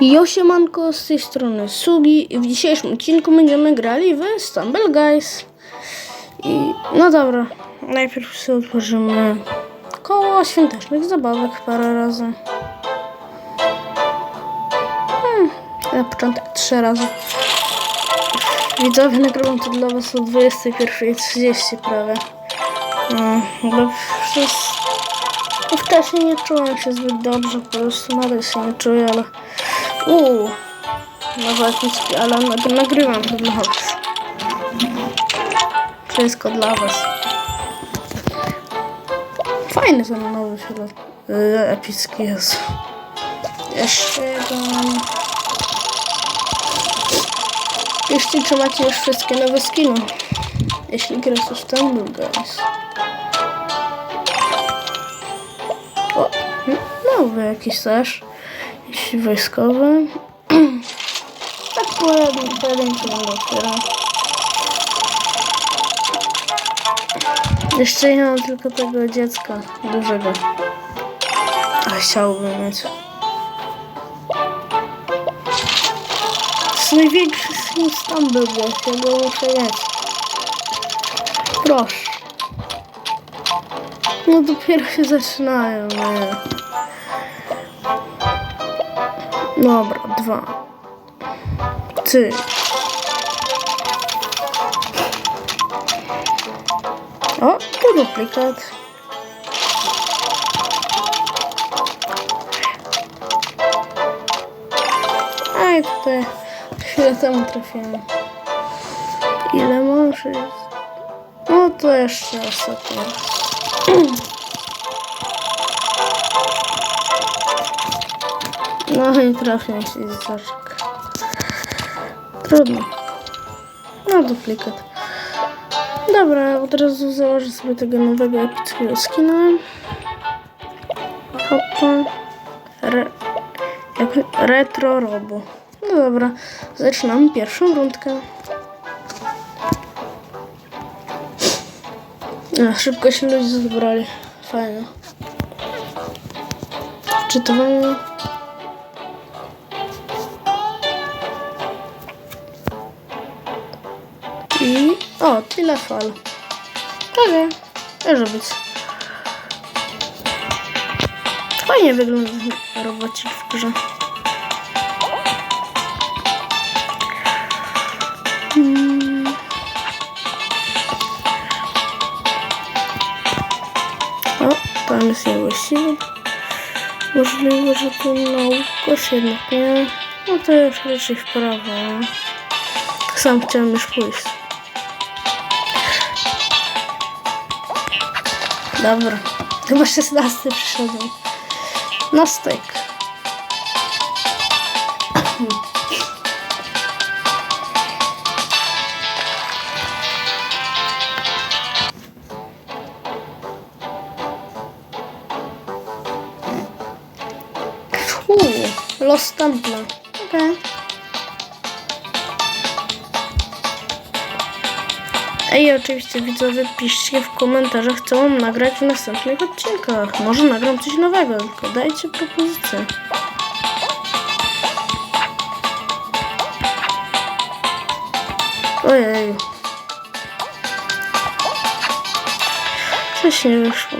Josiemanko z tej strony Sugi i w dzisiejszym odcinku będziemy grali w Stumble Guys. I no dobra, najpierw sobie otworzymy koło świątecznych zabawek parę razy. Hmm, na początek trzy razy. Widzowie, nagrywam to dla was o 21.30 prawie. No, bo przez... wcześniej nie czułem się zbyt dobrze, po prostu nadal się nie czuję, ale... Uuu, nowe epicki, ale nag- nagrywam to dla was. Wszystko dla was. Fajny ten nowy film. Yy, epicki jest. Jeszcze jeden. Piszcie, czy macie już wszystkie nowe skiny. Jeśli grasz już tam był, guys. O, nowy jakiś też. Jakiś wojskowy. tak pojedyn, pojedynczy otwierał. Jeszcze nie mam tylko tego dziecka dużego. A chciałbym mieć. To jest największy skin tam był, ja go muszę mieć. Proszę. No dopiero się zaczynają, nie. Dobra, dwa. Ty. O, tu duplikat. Aj, tutaj chwilę temu trafiłem. Ile może jest? No to jeszcze ostatni raz. No i trafiłem się zaczek. Trudno. No duplikat. Dobra, od razu założę sobie tego nowego epickiego skina. Hopa. Re, retro robo. No dobra, zaczynamy pierwszą rundkę. A, szybko się ludzie zebrali. Fajnie. Czytowanie. O, tyle fal. Okej, może być. Fajnie wygląda robocik w grze. Mm. O, tam jest niewłaściwy. Możliwe, że to naukos jednak nie. No to już raczej w prawo. Sam chciałem już pójść. Dobra. Chyba 16 przyszedłem. Na styk. Los Templa. Okej. Ej, oczywiście widzowie, piszcie w komentarzach, co mam nagrać w następnych odcinkach. Może nagram coś nowego, tylko dajcie propozycję. Ojej. Coś nie wyszło.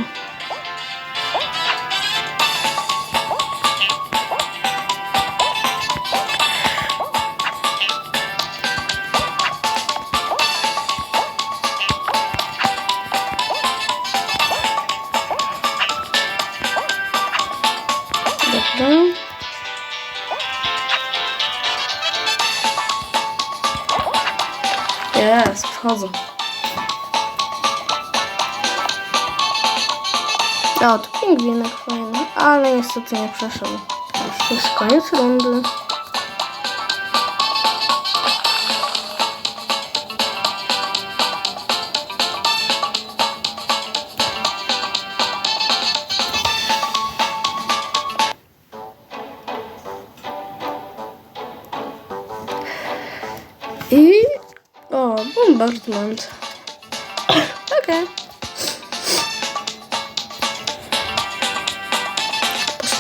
To pingwinek fajny, ale niestety nie przeszedł. Już jest koniec rundy. I... O, bombardment.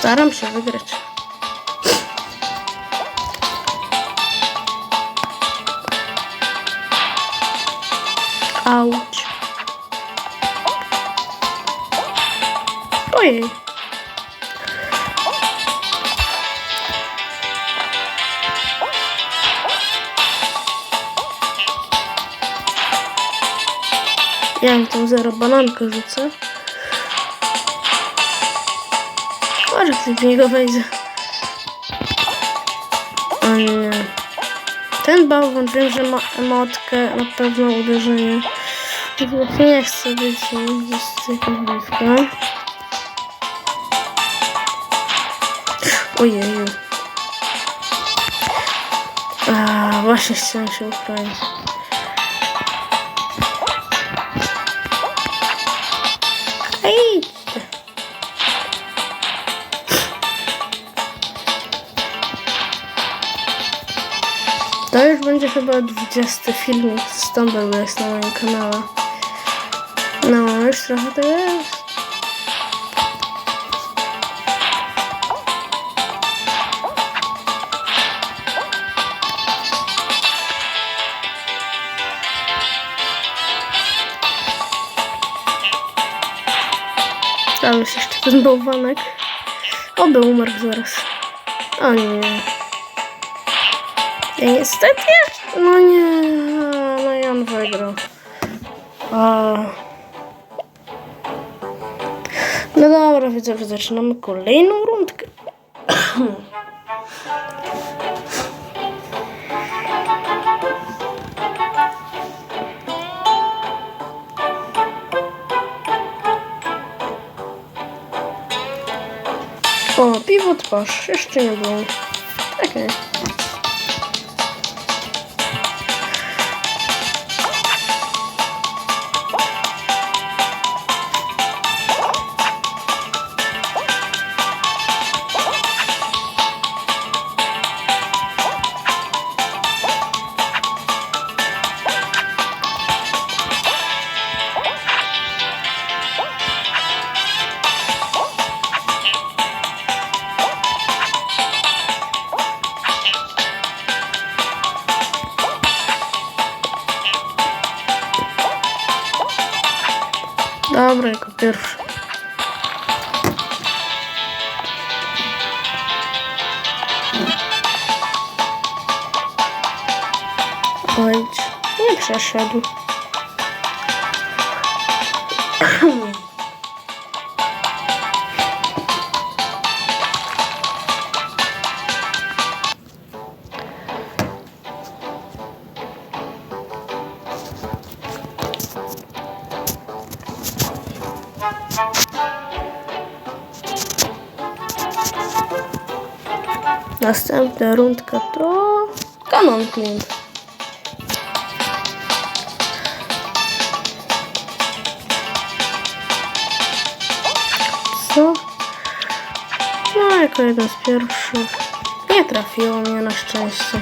Staram się wygrać. Auć. Ojej. Ja im tą zero banankę rzucę. Może ktoś w niego wejdzie. Nie. Ten bałwan wiem, że ma emotkę, na pewno uderzenie. Nie chcę być z jakaś biwka. Ojeju. A, właśnie chciałem się uchronić. To już będzie chyba 20 filmik z Tumblr jest na moim kanale. No, już trochę to jest. Tam jest jeszcze ten bałwanek. Oby umarł zaraz. O nie. Niestety, no nie, no on wygrał. A. No dobra, widzowie, zaczynamy kolejną rundkę. O, piwo twarz, jeszcze nie było. Okej. Dobra, jako pierwszy. Oj, nie przeszedł. Następna rundka to Canon Clean. Co? No, jako jeden z pierwszych. Nie trafiło mnie na szczęście.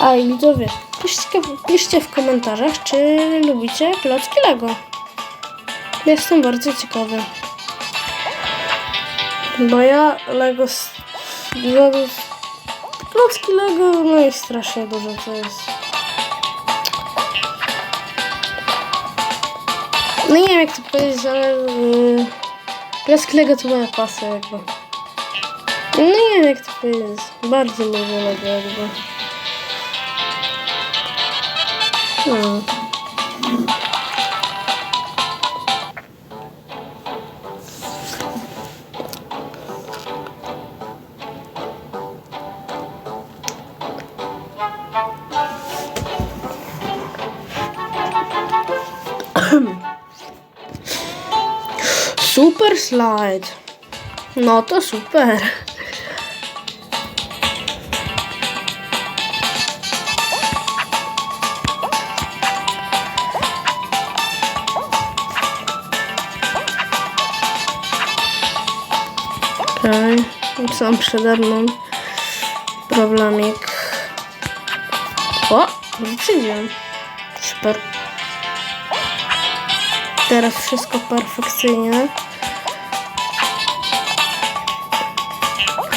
A i widzowie, piszcie, piszcie w komentarzach, czy lubicie klocki Lego. Jestem bardzo ciekawy. Bo ja Lego... strasznie dużo co jest. No nie wiem jak to powiedzieć, ale... Yy, klocki Lego to moja pasja jakby. No nie wiem jak to powiedzieć. Bardzo lubię Lego jakby. Hmm. Super slide. No to super. Okej, okay. sam przede mną problemik. O, wyprzedziłem. Super. Teraz wszystko perfekcyjnie.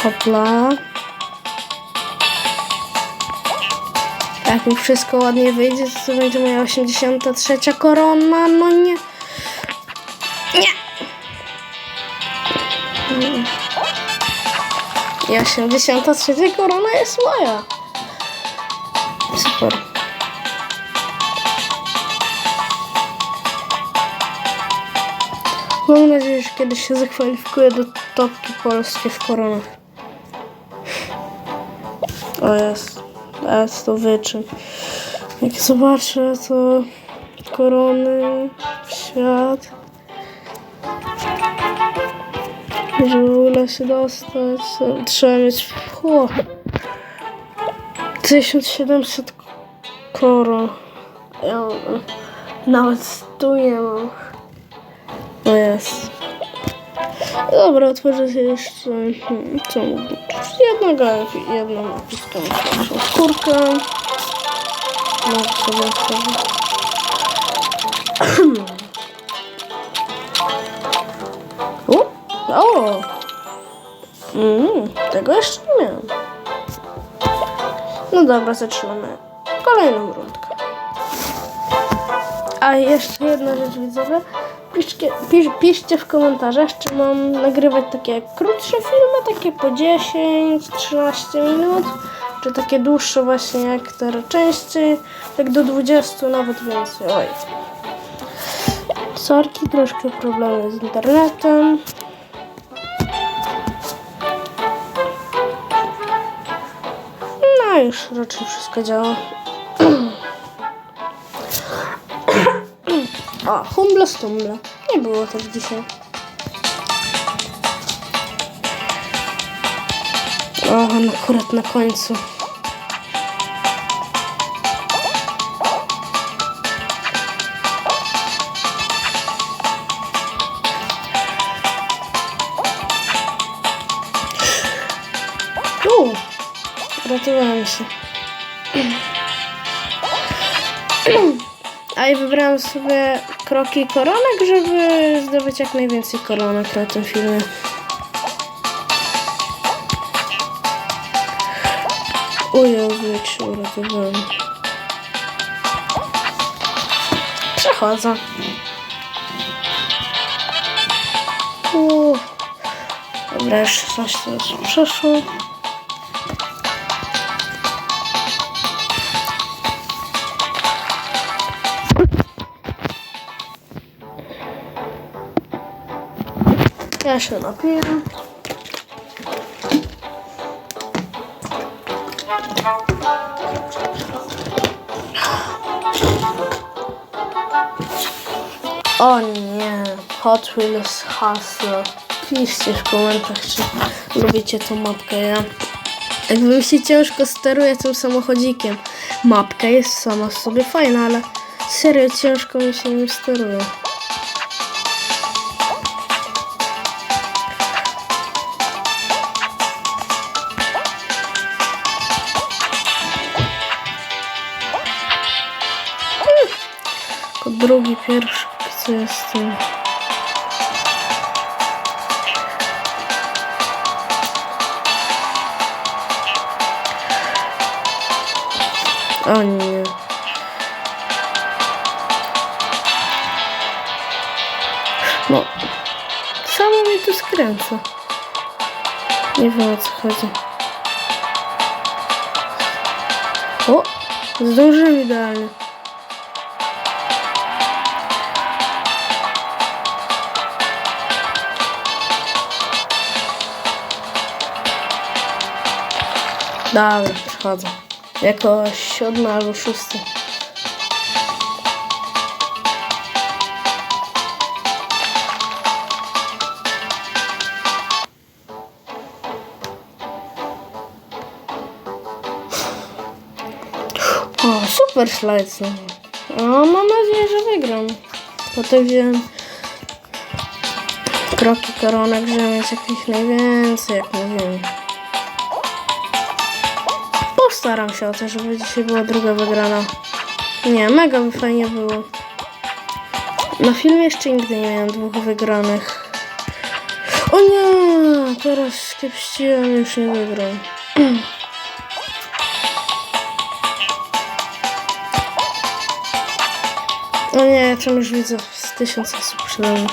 Hopla. Jak mi wszystko ładnie wyjdzie, to, będzie moja 83 korona. No nie. Nie. I 83 korona jest moja. Super. Mam nadzieję, że kiedyś się zakwalifikuję do topki polskiej w koronach. O jest. Teraz to wyczyn. Jak zobaczę to korony, świat. Żeby w ogóle się dostać, to trzeba mieć o, 1700 koron. Ja nawet tu nie mam. No jest. Dobra, otworzę się jeszcze. hmm, Co? Jednego, jedną napiską pierwszą skórkę. No sobie. U, o! Mm, tego jeszcze nie miałem. No dobra, zaczynamy kolejną rundkę. A jeszcze jedna rzecz widzowie. Piszcie, pisz, piszcie w komentarzach, czy mam nagrywać takie krótsze filmy, takie po 10-13 minut, czy takie dłuższe właśnie jak te częściej, tak do 20 nawet więcej. Oj. Sorki, troszkę problemy z internetem. No już raczej wszystko działa. O, humble stumble. Nie było tak dzisiaj. O, on akurat na końcu. Tu! Ratowałem się. A i wybrałam sobie kroki koronek, żeby zdobyć jak najwięcej koronek na tym filmie. Jak się uratowałem. Przechodzę. Uuu. Dobra, już coś teraz przeszło. Ja się napiję. O nie, Hot Wheels Hustle. Piszcie w komentarzach, czy lubicie tą mapkę. Ja się ciężko steruje tym samochodzikiem. Mapka jest sama w sobie fajna, ale serio ciężko mi się nim steruje. Co jest tym. O nie. No, samo mnie tu skręca. Nie wiem o co chodzi. O, zdążyłem idealnie. Dobra, przechodzę. Jako siódmy albo szósty. O, super slajd znowu. O, mam nadzieję, że wygram. Potem wziąłem kroki koronek, żeby mieć jakieś najwięcej, jak mówiłem. Postaram się o to, żeby dzisiaj była druga wygrana. Nie, mega by fajnie było. Na filmie jeszcze nigdy nie miałem dwóch wygranych. O nie, teraz skiepściłem, już nie wygram. O nie, tam już widzę z tysiąc osób przede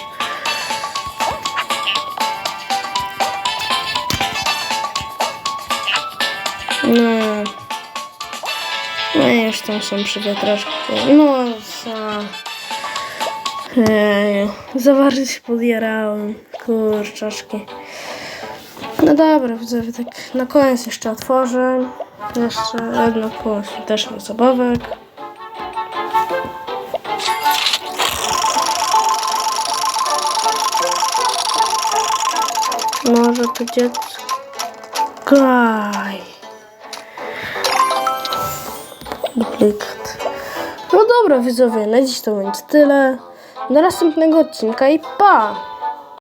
tam są przywiatraczki. No za bardzo się podjarałem. Kurczaczki. No dobra, widzowie, tak na koniec jeszcze otworzę. Jeszcze jedno koło świątecznych zabawek. Może to dziecko. Duplikat. No dobra, widzowie, na dziś to będzie tyle. Do następnego odcinka i pa!